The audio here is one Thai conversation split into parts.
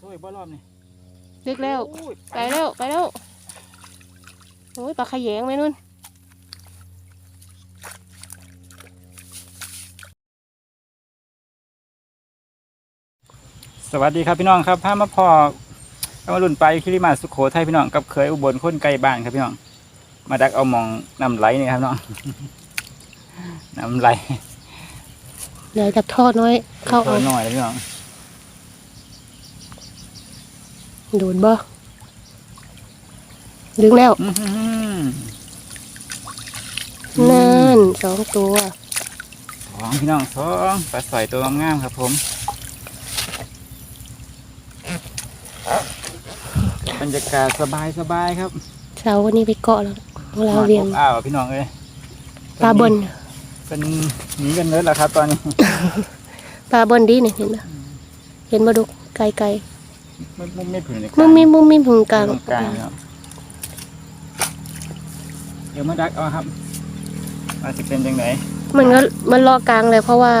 โอ้ยบ่รอบนี่ดึกแล้ว โอ้ยไปแล้วไปแล้วโอ้ยปลาขยงไหมนุ่นสวัสดีครับพี่น้องครับพามาพอเอามาลุ่นไปคิริมาสุโขทัยพี่น้องกับเคยอุบลคนไกลบ้านครับพี่น้อง มาดักเอาหมองน้ำไหลนี่ครับน้อง น้ำไหลเดี๋ยวจับทอดน้อย เข้าตัเอาวน้อยเลยพี่น้อง โดนบ่ดึงแล้วอื้อหือนั่นสองตัวสองพี่น้องสองปลาสอยตัวงามๆครับผมบรรยากาศสบายสบายๆครับเช้าวันนี้ไปเกาะแล้วของเราเวียงอบอ้าวพี่น้องเอ้ยปลาบนเป็นหนีกันเลยเหรอครับตอนนี้ปลาบนดีเนี่ยเห็นปะเห็นมาดูไกลไกล ไม่ไม่ไม่ถึงในๆมุมมีมุมมีผงกลางตรงกลางครับเดี๋ยวมาดักเอาครับว่าจะเป็นยังไงมันก็มันรอกลางเลยเพราะว่า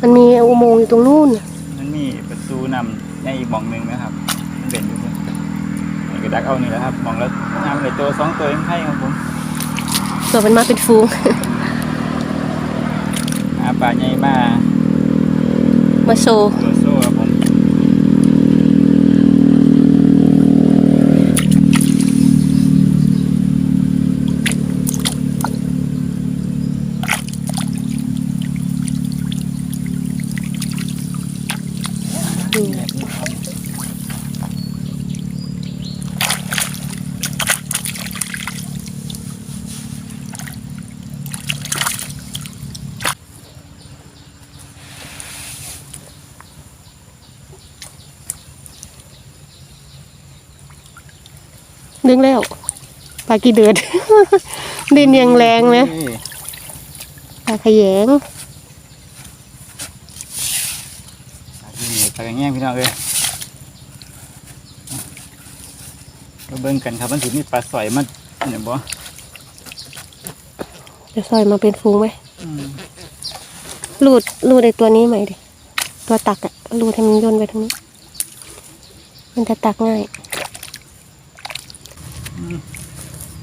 มันมีอุโมงค์อยู่ตรงนู่นน่ะมันมีประตูนำในอีกหมองหนึ่งนะครับ มันเป็นอยู่เนี่ยนี่ก็ดักเอานี่แหละครับหมองแล้วน้ำเลยตัวสองตัวยังให้ครับผมเผื่อมันมาเป็นฟูง หาปลาใหญ่มามาโชว์ตัวโซ่ครับผม อืม แบบนี้ครับ ดึงแล้วปลากี่เดือด ดินยังแรงนะนี่ปลาขยงปลาที่นี่ปลาอย่างเงี้ยพี่น้องเลยก็เบิ่งกันครับมันถือมีปลาสอยมันเนี่ยบ่จะซอยมาเป็นฟูงไหมอืมรูดรูดไอตัวนี้ใหม่ดิตัวตักอะรูดให้มันย่นไปทางนี้ มันจะตักง่าย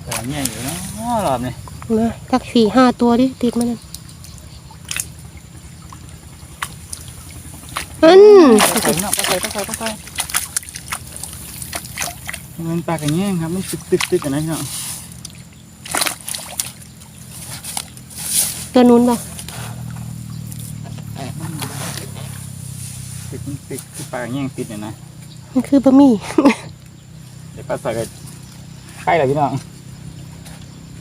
ปลาเงี้ยอยู่เนาะรอบนี้นะตักสี่ห้าตัวดิติดมันนั่นอันปลาใส่เนาะปลาใส่ปลาใส่ปลาใส่มันปลากระเงี้ยงครับมันตึกตึกตึกกันนะพี่น้องตัวนู้นป่ะตึกตึกคือปลากระเงี้ยงติดเนี่ยนะมันคือบะหมี่เดี๋ยวปลาใส่ก็ไข่เลยพี่น้อง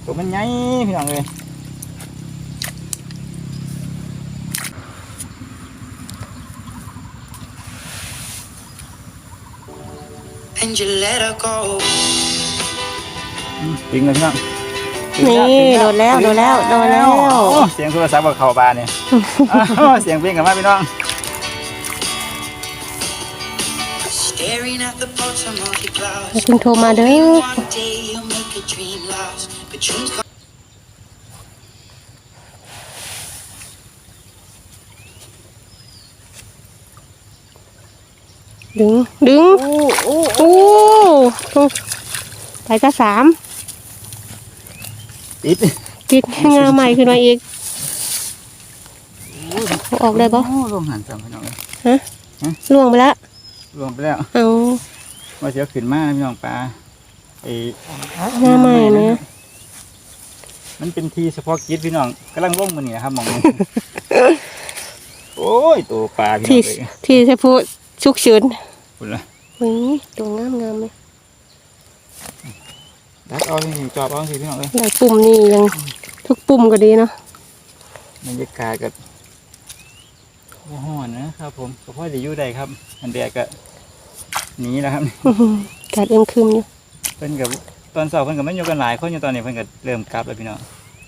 ตัวมันใหญ่พี่น้องเลย and you let her go. อืมตึงเลยพี่น้องตึงนี่ตึงโดนแล้วโดนแล้วโดนแล้ว โอ้เสียงโทรศัพท์บอกเข้าบานเนี่ยอ้าวเสียงเพลงกันมาพี่น้อง พิ่งโทรมาเด้อ One day you'll make a dream last, but dreams come ดึง ดึงโอ้ไปก็สามติดติดงาใหม่ขึ้นมาอีกเอาออกได้ปะโอ้ลงหันซ้ำพี่น้องเลยฮะล่วงไปแล้ว ลงไปแล้วเอาว่าเสียขึ้นมานะพี่น้องปลาไอ้งาใหม่นะมันเป็นทีเฉพาะกิจพี่น้องกำลังลงมันนี่นะครับมองนี่โอ้ยตัวปลาพี่น้ที่องเลยที่ใช้พูดชุกชื้นคุณละนี่ตัวงามงามๆเลยดักเอาที่จอบเอาสิพี่น้องเลยได้ปุ่มนี่ยังทุกปุ่มก็ดีเนาะบรรยากาศกับ โอ้โหนะครับผมก็พ่อจะอยู่ได้ครับ อันเดียก็หนีแล้วครับอื้อหืออากาดเอิ่มครึมอยู่เพิ่นกับตอนเสาร์เพิ่นกับไม่อยู่กันหลายคนอยู่ตอนนี้เพิ่นก็เริ่มกลับแล้วพี่น้อง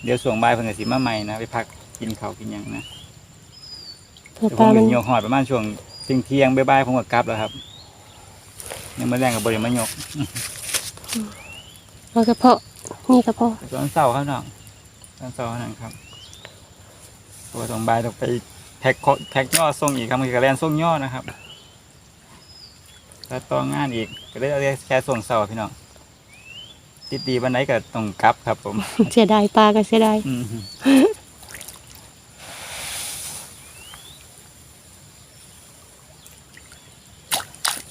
เดี๋ยวส่วงบ่ายเพิ่นก็สิมาใหม่นะไปพักกินข้าวกินหยังนะเผื่อเดี๋ยวปผลามมัก็นโยกหอดประมาณช่วงเที่ยงเที่ยงๆบ่ายๆผมก็กลับแล้วครับยังมาแรงกับบริมายกเอาเฉพาะนี่ก็พอตอนเสาร์ครับน้องตอนเสาร์เท่านั้นครับตัวตรงบ่ายต้องไป แพ็คโคแพ็คย่อส่งอีกครับมันก็แลนส่งย่อนะครับถ้าต่องานอีกก็เลยเอาแค่ส่วงเสาร์พี่น้องติดดีวันไหนก็ต้องกลับครับ ผมเสียดายปลาก็เสียดายอืม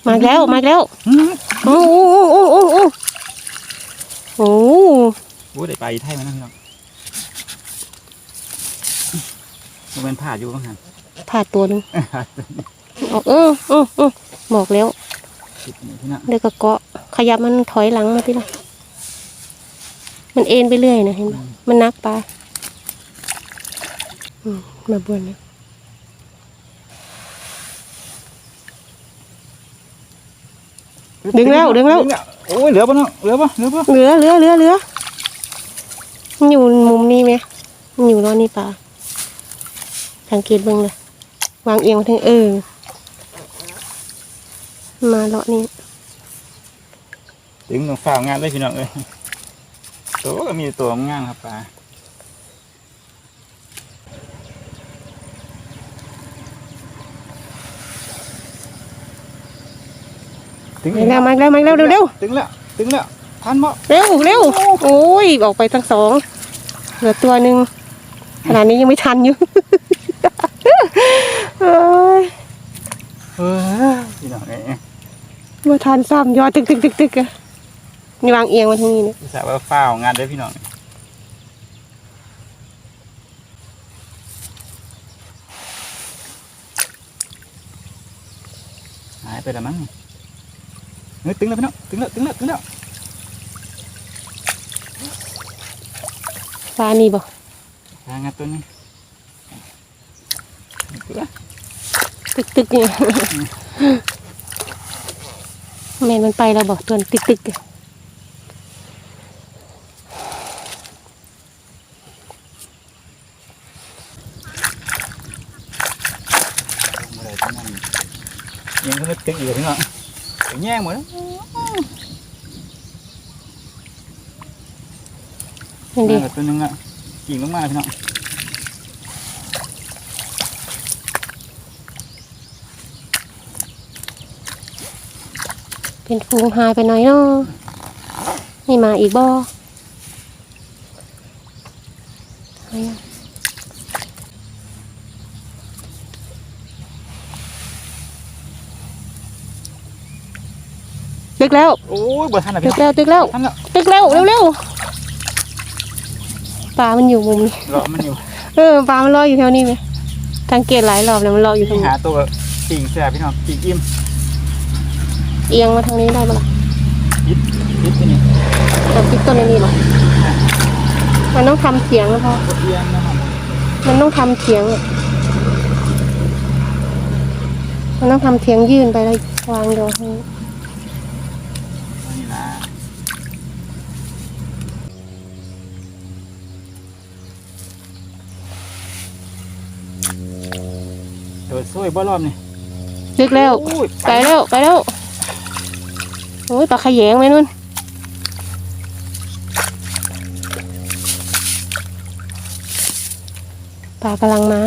มาอีกแล้วมาอีกแล้วอืมโอ้โอ้โอ้โอ้โอ้โอ้โอ้ได้ไปไทยมาแล้วพี่น้อง มันเป็นผ่าอยู่บ้างหันผ่าดตัวหนึงออกเออเออเออบอกแล้ว ติดนี่พี่น้องเดี๋ยวก็เกาะขยับมันถอยหลังมาพี่ละมันเอ็นไปเรื่อยนะเห็นปะมันนักปลาอืมมาบวนเนี่ยดึงแล้วดึงแล้วโอ้ยเหลือปะเนาะเหลือปะเหลือปะเหลือเหลือเหลือเหลือมันอยู่มุมนี้ไหมมันอยู่รอนี่ปลา สังเกตเบิ่งเลย วางเอียงมาทางเออ มาเลาะนี่ถึงต้องฝ่าวงานเลยพี่น้องเอ้ยตัวก็มีตัวงามครับปลาถึงมาแล้วมาแล้วมาแล้วเร็วเร็วถึงแล้วถึงแล้วทันบ่เร็วเร็วโอ้ยออกไปทั้งสองเหลือตัวหนึ่งขนาดนี้ยังไม่ทันอยู่ เอ้ยเออพี่น้องเอ้ยมาทันซ้ำยอดตึกตึกตึกตึกอะนี่วางเอียงมาทางนี้เนี่ยอุตส่าห์ว่าฝ่าวงานเลยพี่น้องหายไปแล้วมั้งเฮ้ยถึงแล้วพี่น้องถึงแล้วถึงแล้วถึงแล้วปลานี่บ่หางานตัวนี้ ตัวตึกตึกเนี่ยแม่นมันไปแล้วบอกตัวตึกตึกอะเมื่อไรจะนั่นยังก็ไม่ตึงอีกพี่น้องไปแย่งหมดแล้วนั่นดิหางานตัวนึงอะกิ่งลงมาพี่น้อง เป็นฟูงหายไปหน่อยเนาะนี่มาอีกบ่หายยังตึกแล้วโอ้ยบ่ทันอะตึพี่กน้องแล้วตึกแล้วทันแล้วตึกแล้วเร็วเร็วปลามันอยู่มุมนี้รอมันอยู่เออปลามันรออยู่แถวนี้ไหมสังเกตหลายรอบแล้วมันรออยู่ตรงที่นี้หาตัวกิ่งแซ่บพี่น้องกิ่งอิ่ม เอียงมาทางนี้ได้ปะล่ะยิดยิดที่นี่เราคิดต้นนี้หรอมันต้องทำเสียงนะพ่อกดเอียงนะครับมันต้องทำเสียงอะมันต้องทำเสียงยื่นไปแล้ววางโดนให้นี่นะเดี๋ยวช่วยบ่รอบนี่ลึกแล้วโอ้ยไปแล้ว ไปแล้ว โอ้ยปลาขยงไหมนุ่นปลากำลังมา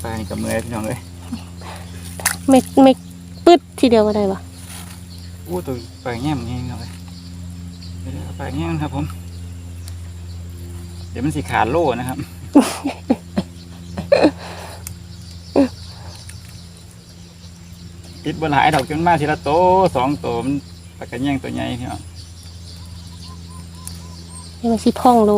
ไปนี่กับมือพี่น้องเลยไม่ไม่ปึ๊ดทีเดียวก็ได้ปะอู้ตัวไปแง่มแง่งเลยเดี๋ยวเอาไปแง่มครับผม เดี๋ยวมันสิขาดโล่นะครับ ติดบนหลายดอกจนมาทีละโตสองโตมันปากกระแย่งตัวใหญ่พี่น้องให้มันสิพ่องโล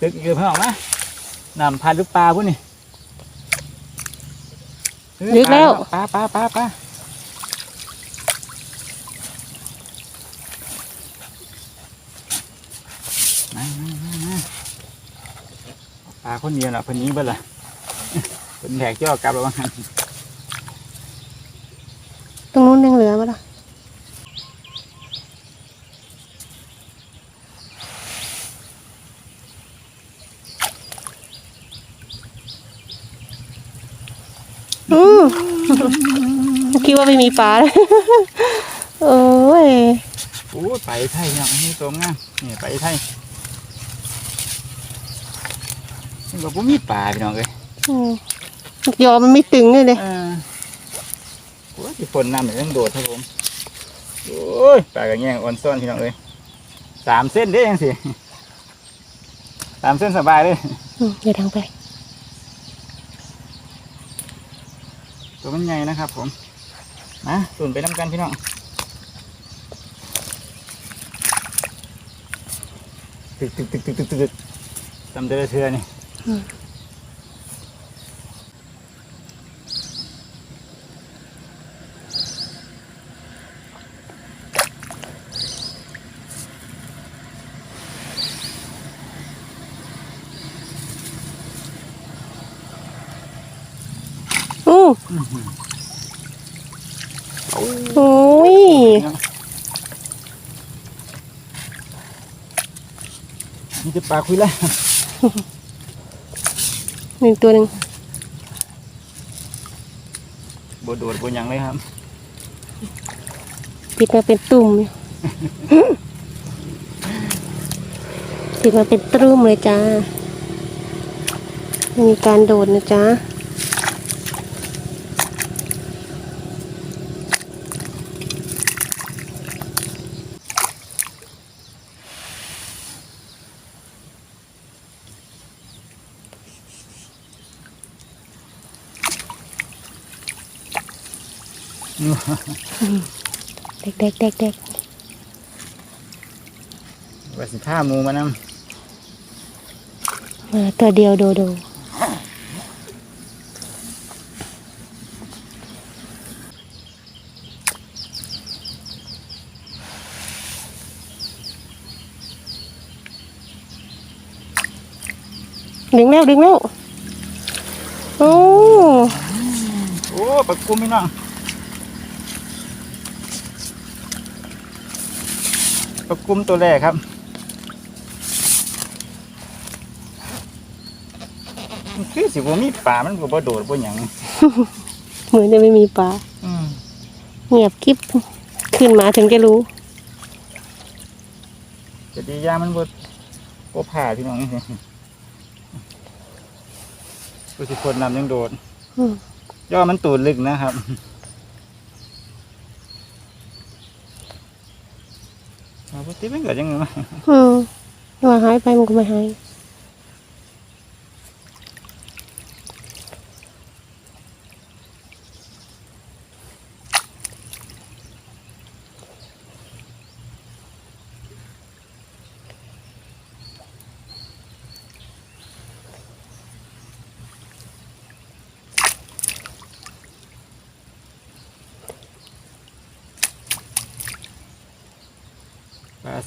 ตึกอีกเลยพี่น้องนะนำพาลูกปลาพวกนี่เออลึกแล้วปลาปลาปลาปลามามามามาปลาคนเดียวน่ะเพิ่นยิงเบิ่ล่ะเพิ่นแหกย่อกลับแล้วว่างั้น ตรงนู้นยังเหลือปะล่ะ คิดว่าไม่มีปลา โอ้ยโอ้ยไปไทยเนาะนี่ตัวงามนี่ไปไทยนี่ก็บ่มีปลาพี่น้องเอ้ยอืมยอมันไม่ตึงเลยเลยเออโอ้ยที่ฝนน้ำเหมือนต้องโดดครับผมโอ้ยปลากระแยงอ่อนซ่อนพี่น้องเอ้ยสามเส้นเด้ยังสิสามเส้นสบายเลยอืมเดี๋ยวทางไป ตัวมันใหญ่นะครับ ผมมาตุ่นไปน้ำกันพี่น้องตึกตึกตึกตึกตึกตึกตำเดือดเทือนี่ อู้ โอ้ยนี่จะปลาคุยแล้วหนึ่งตัวหนึ่งบโดดบนยังเลยครับติดมาเป็นตุ่มอยู่ติดมาเป็นตรุ่มเลยจ้าไม่มีการโดดนะจ๊ะ เด็กเด็กเด็กเด็กว่าสิผ้าหมูมานมาตัวเดียวโดโดดึงแล้วดึงแล้วโอ้ำโอ้ปลากุ้มพี่น้อง ปลากุ้มตัวแรกครับมันคือสิบ่มีปลามันก็บ่โดดบ่หยังเหมือนจะไม่มีปลาอืมเงียบกิ๊บขึ้นมาถึงจะรู้จะดียามันบ่บ่ผ่าพี่น้องนี่กูสิคนนำยังโดดอืม ย่อมันตูดลึกนะครับ ติมันเกิดยังไงมาอืมว่าหายไปมันก็ไม่หาย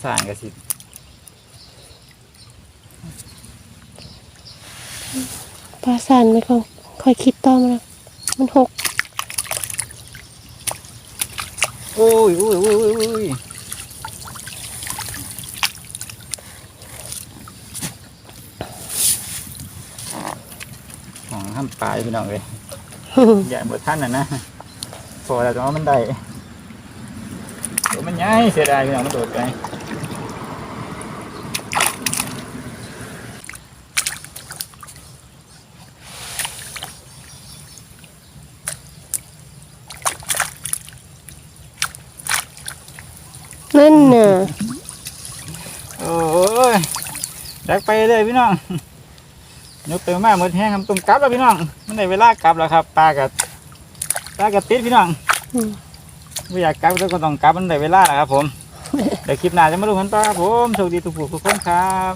ปลาสางกับสิปลาสันไม่ค่อยค่อยคิดต่อมาแล้วมันหกโอ้ยโอ้ยโอ้ยโอ้ยโอ้ยของห้ามปลายพี่น้องเลยอย่าหมดท่านน่ะนะพอแล้วแต่ว่ามันได้โอ้มันใหญ่เสียดายพี่น้องมันโดดไป นั่นน่ะโอ้ยดักไปเลยพี่น้องยกไปมากหมดแห้งทำตุ่มกลับแล้วพี่น้องมันได้เวลากลับแล้วครับปลากับปลากับติดพี่น้องอืมไม่อยากกลับก็ต้องกลับมันได้เวลาแล้วครับ ผมเดี๋ยวคลิปหน้าจะมาดูกันต่อครับผมโชคดีทุกผู้ทุกคนครับ